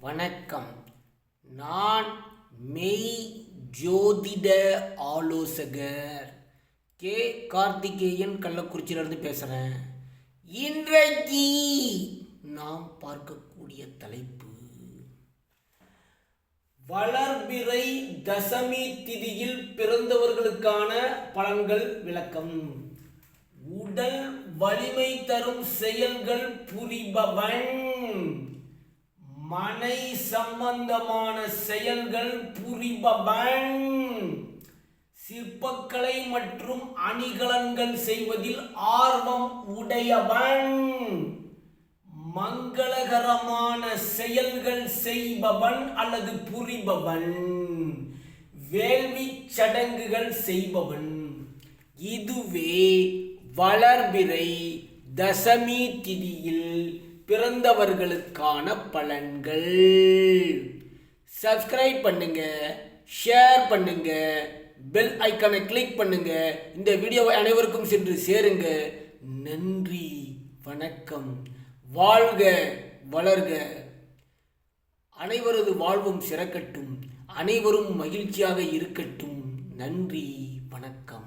வணக்கம். நான் மெய் ஜோதிட ஆலோசகர் கே. கார்த்திகேயன் கள்ளக்குறிச்சியிலிருந்து பேசுகிறேன் இன்றைக்கு நாம் பார்க்கக்கூடிய தலைப்பு வளர்பிறை தசமி திதியில் பிறந்தவர்களுக்கான பலன்கள் விளக்கம். உடல் வலிமை தரும் செயல்கள் புரிபவன். மனை சம்பந்தமான செயல்கள் புரிபவன். சிற்பக்கலை மற்றும் அணிகலன்கள் செய்வதில் ஆர்வம் உடையவன். மங்களகரமான செயல்கள் செய்பவன் அல்லது புரிபவன். வேள்வி சடங்குகள் செய்பவன். இதுவே வளர்பிறை தசமி திதியில் பிறந்தவர்களுக்கான பலன்கள். சப்ஸ்கிரைப் பண்ணுங்க ஷேர் பண்ணுங்க பெல் ஐக்கானை கிளிக் பண்ணுங்க. இந்த வீடியோவை அனைவருக்கும் சென்று சேருங்க. நன்றி வணக்கம். வாழ்க வளர்க. அனைவரது வாழ்வும் சிறக்கட்டும். அனைவரும் மகிழ்ச்சியாக இருக்கட்டும். நன்றி வணக்கம்.